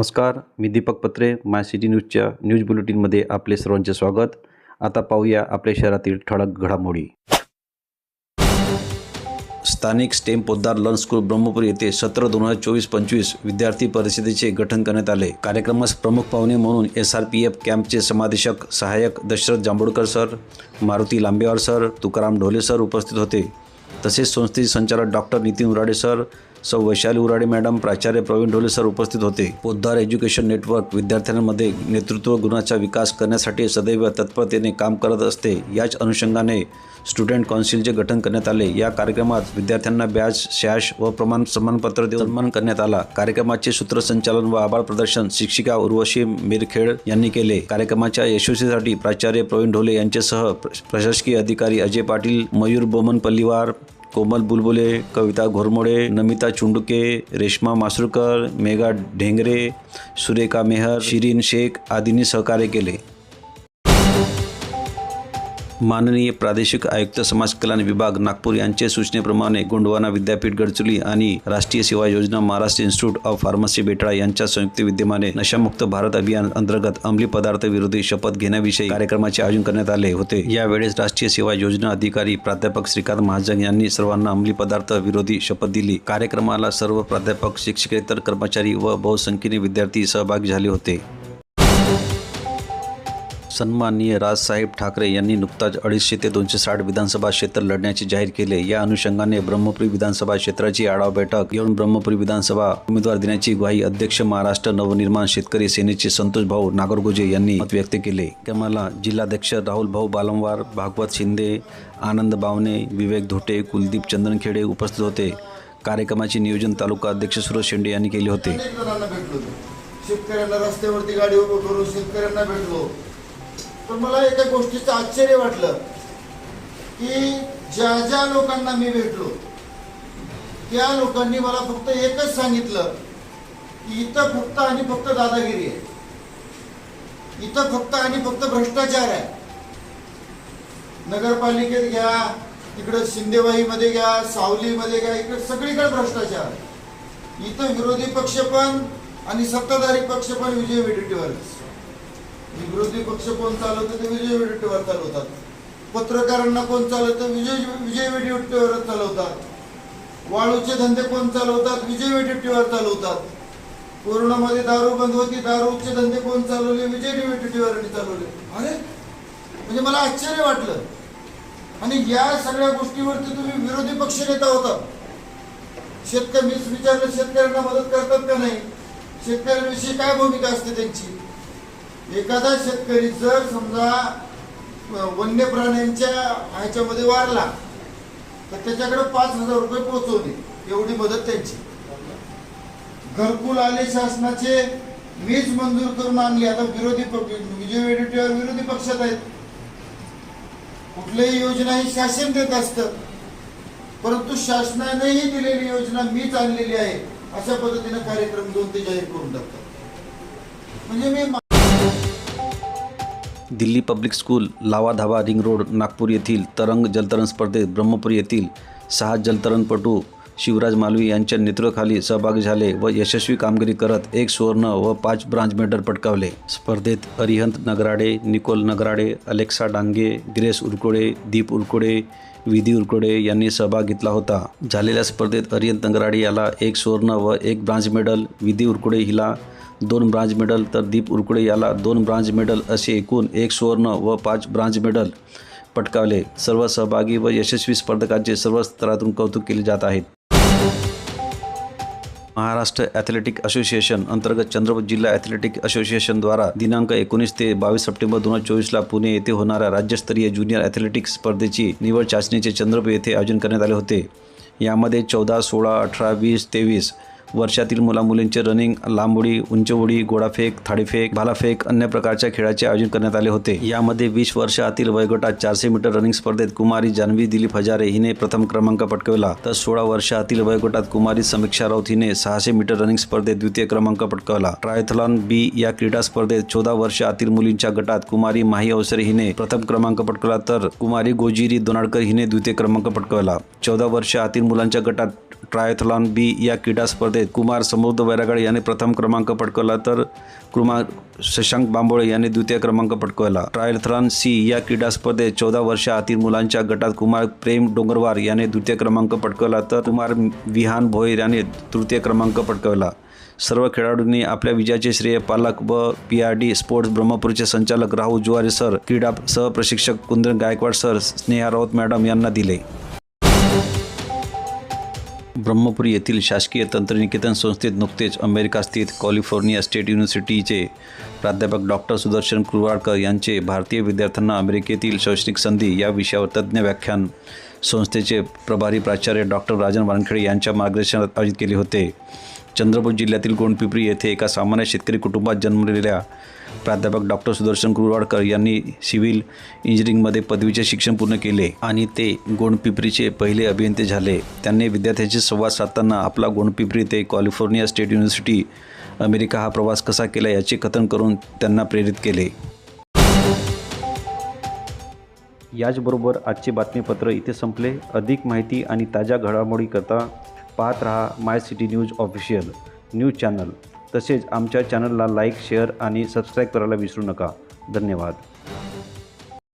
नमस्कार मी दीपक पत्रे माय सिटी न्यूजच्या न्यूज बुलेटिनमध्ये आपले सर्वांचे स्वागत. आता पाहूया आपल्या शहरातील ठळक घडामोडी. स्थानिक STEM Podar learn school Brahmapur येथे सत्र दोन हजार चोवीस पंचवीस विद्यार्थी परिषदेचे गठन करण्यात आले. कार्यक्रमास प्रमुख पाहुणे म्हणून एस आर पी एफ कॅम्पचे समादेशक सहाय्यक Dashrath Jambhulkar sir Maruti Lambewar sir Tukaram Dhole sir उपस्थित होते. तसेच संस्थेचे संचालक डॉक्टर नितीन उराडे सर सौ वैशाली उराडे मॅडम प्राचार्य प्रवीण ढोले सर उपस्थित होते. पोद्दार एज्युकेशन नेटवर्क विद्यार्थ्यांमध्ये नेतृत्व गुणाचा विकास करण्यासाठी सदैव तत्परतेने काम करत असते. याच अनुषंगाने स्टुडंट काउन्सिलचे गठन करण्यात आले. या कार्यक्रमात विद्यार्थ्यांना बॅच शॅश व प्रमाण सन्मानपत्र देऊन सन्मान करण्यात आला. कार्यक्रमाचे सूत्रसंचालन व आभार प्रदर्शन शिक्षिका उर्वशी मिरखेड यांनी केले. कार्यक्रमाच्या यशस्वीसाठी प्राचार्य प्रवीण ढोले यांच्यासह प्रशासकीय अधिकारी अजय पाटील मयूर बोमन पल्लीवार कोमल बुलबुले कविता घोरमोडे नमिता चुंडुके रेश्मा मासुरकर मेघा ढेंगरे सुरेखा मेहर शिरीन शेख आदींनी सहकार्य केले. माननीय प्रादेशिक आयुक्त समाज कल्याण विभाग नागपूर यांच्या सूचनेप्रमाणे गोंडवाना विद्यापीठ गडचुली आणि राष्ट्रीय सेवा योजना Maharashtra institute of pharmacy Betala यांच्या संयुक्त विद्यमाने नशामुक्त भारत अभियान अंतर्गत अंमली पदार्थ विरोधी शपथ घेण्याविषयी कार्यक्रमाचे आयोजन करण्यात आले होते. यावेळेस राष्ट्रीय सेवा योजना अधिकारी प्राध्यापक श्रीकांत महाजन यांनी सर्वांना अंमली पदार्थ विरोधी शपथ दिली. कार्यक्रमाला सर्व प्राध्यापक शिक्षकेतर कर्मचारी व बहुसंख्येने विद्यार्थी सहभागी झाले होते. सन्माननीय राजसाहेब ठाकरे यांनी नुकताच अडीचशे ते दोनशे साठ विधानसभा क्षेत्र लढण्याचे जाहीर केले. या अनुषंगाने ब्रह्मपुरी विधानसभा क्षेत्राची आढावा बैठक घेऊन ब्रह्मपुरी विधानसभा उमेदवार देण्याची ग्वाही अध्यक्ष महाराष्ट्र नवनिर्माण शेतकरी सेनेचे संतोष भाऊ नागरगोजे यांनी मत व्यक्त केले. कमाला जिल्हाध्यक्ष राहुल भाऊ बालंवार भागवत शिंदे आनंद बावने विवेक धोटे कुलदीप चंदनखेडे उपस्थित होते. कार्यक्रमाचे नियोजन तालुका अध्यक्ष सुरज शेंडे यांनी केले होते. शेतकऱ्यांना रस्त्यावरती गाडी उभं करून शेतकऱ्यांना भेटलो. पण मला एका गोष्टीचं आश्चर्य वाटलं की ज्या ज्या लोकांना मी भेटलो त्या लोकांनी मला फक्त एकच सांगितलं की इथं फक्त आणि फक्त दादागिरी आहे. इथं फक्त आणि फक्त भ्रष्टाचार आहे. नगरपालिकेत घ्या तिकडं शिंदेवाहीमध्ये घ्या सावलीमध्ये घ्या इकडे सगळीकडे भ्रष्टाचार आहे. इथं विरोधी पक्ष पण आणि सत्ताधारी पक्ष पण विजय वेडिटीवरच विरोधी पक्ष कोण चालवतं ते विजय वेडिटीवर चालवतात. पत्रकारांना कोण चालवतं विजय विजय वेडिटीवर चालवतात. वाळूचे धंदे कोण चालवतात विजय वेडिटीवर चालवतात. कोरोनामध्ये दारू बंद होती दारूचे धंदे कोण चालवले विजय वेडिटीवर चालवले. अरे म्हणजे मला आश्चर्य वाटलं. आणि या सगळ्या गोष्टीवरती तुम्ही विरोधी पक्ष नेता होता. शेतकरी मीच विचारलं शेतकऱ्यांना मदत करतात का नाही? शेतकऱ्यांविषयी काय भूमिका असते त्यांची? एखादा शेतकरी जर समजा वन्य प्राण्यांच्या ह्याच्यामध्ये वारला तर त्याच्याकडे पाच हजार रुपये पोहोचवले एवढी मदत त्यांची. घरकुल आले शासनाचे वीज मंजूर करून आणली. आता विरोधी पक्ष विजय वेडेटीवर विरोधी पक्षात आहेत. कुठलीही योजना ही शासन देत असतं. परंतु शासनानेही दिलेली योजना मीच आणलेली आहे अशा पद्धतीने कार्यक्रम दोन ते जाहीर करून टाकतात. म्हणजे मी दिल्ली पब्लिक स्कूल लावाधावा रिंग रोड नागपूर येथील तरंग जलतरण स्पर्धेत ब्रह्मपूर येथील सहा जलतरणपटू शिवराज मालवी यांच्या नेतृत्वाखाली सहभागी झाले व यशस्वी कामगिरी करत एक सुवर्ण व पाच ब्रांज मेडल पटकावले. स्पर्धेत Arihant Nagrade Nicole Nagrade Alexa Dange Grace Urkode Deep Urkode Vidhi Urkode यांनी सहभाग घेतला होता. झालेल्या स्पर्धेत अरिहंत नगराडे याला एक सुवर्ण व एक ब्रांज मेडल विधी उरकुडे हिला दोन ब्रांज मेडल तर दीप उरकुडे याला दोन ब्रांज मेडल असे एकूण एक सुवर्ण व पाच ब्रांज मेडल पटकावले. सर्व सहभागी व यशस्वी स्पर्धकांचे सर्व स्तरातून कौतुक केले जात आहेत महाराष्ट्र ॲथलेटिक असोसिएशन अंतर्गत चंद्रपूर जिल्हा ॲथलेटिक असोसिएशनद्वारा दिनांक एकोणीस ते बावीस सप्टेंबर दोन हजार चोवीसला पुणे येथे होणाऱ्या राज्यस्तरीय ज्युनियर ॲथलेटिक्स स्पर्धेची निवड चाचणीचे चंद्रपूर येथे आयोजन करण्यात आले होते. यामध्ये चौदा सोळा अठरा वीस तेवीस वर्षातील मुलामुलींचे रनिंग लांब उडी उंच उडी गोडाफेक थाळीफेक भालाफेक अन्य प्रकारच्या खेळाचे आयोजन करण्यात आले होते. यामध्ये वीस वर्षातील वयोगटात चारशे मीटर रनिंग स्पर्धेत कुमारी जान्हवी दिलीप हजारे हिने प्रथम क्रमांक पटकावला. तर सोळा वर्षातील वयोगटात कुमारी समीक्षा राऊत हिने सहाशे मीटर रनिंग स्पर्धेत द्वितीय क्रमांक पटकावला. ट्रायथलॉन बी या क्रीडा स्पर्धेत चौदा वर्षातील मुलींच्या गटात कुमारी माही अवसरे हिने प्रथम क्रमांक पटकावला तर कुमारी गोजिरी दोनाडकर हिने द्वितीय क्रमांक पटकावला. चौदा वर्षातील मुलांच्या गटात ट्रायथलॉन बी या क्रीडा स्पर्धेत कुमार समृद्ध वैरागड याने प्रथम क्रमांक पटकवला तर कुमार शशांक बांबोळे यांनी द्वितीय क्रमांक पटकवला. ट्रायथलॉन सी या क्रीडा स्पर्धेत चौदा वर्षाआतील मुलांच्या गटात कुमार प्रेम डोंगरवार याने द्वितीय क्रमांक पटकवला तर कुमार विहान भोईर याने तृतीय क्रमांक पटकवला. सर्व खेळाडूंनी आपल्या विजयाचे श्रेय पालक व पी आर डी स्पोर्ट्स ब्रह्मपूरचे संचालक राहुल जुवारे सर क्रीडा सहप्रशिक्षक कुंदन गायकवाड सर स्नेहा राऊत मॅडम यांना दिले. ब्रह्मपुरी येथील शासकीय तंत्रनिकेतन संस्थेत नुकतेच अमेरिका स्थित कॅलिफोर्निया स्टेट युनिव्हर्सिटीचे प्राध्यापक डॉक्टर सुदर्शन कुरवाडकर यांचे भारतीय विद्यार्थ्यांना अमेरिकेतील शैक्षणिक संधी या विषयावर तज्ज्ञ व्याख्यान संस्थेचे प्रभारी प्राचार्य डॉक्टर राजन वानखेडे यांच्या मार्गदर्शनात आयोजित केले होते. चंद्रपूर जिल्ह्यातील गोंडपिपरी येथे एका सामान्य शेतकरी कुटुंबात जन्मलेल्या प्राध्यापक डॉक्टर सुदर्शन कुरवाडकर यांनी सिव्हिल इंजिनिअरिंगमध्ये पदवीचे शिक्षण पूर्ण केले आणि ते गोंडपिपरीचे पहिले अभियंते झाले. त्यांनी विद्यार्थ्यांशी संवाद साधताना आपला गोंडपिपरी ते कॅलिफोर्निया स्टेट युनिव्हर्सिटी अमेरिका हा प्रवास कसा केला याचे कथन करून त्यांना प्रेरित केले. याचबरोबर आजचे बातमीपत्र इथे संपले. अधिक माहिती आणि ताज्या घडामोडीकरता पाहत रहा my city news official news channel तसेच आमच्या चॅनलला लाईक शेअर आणि सबस्क्राईब करायला विसरू नका. धन्यवाद.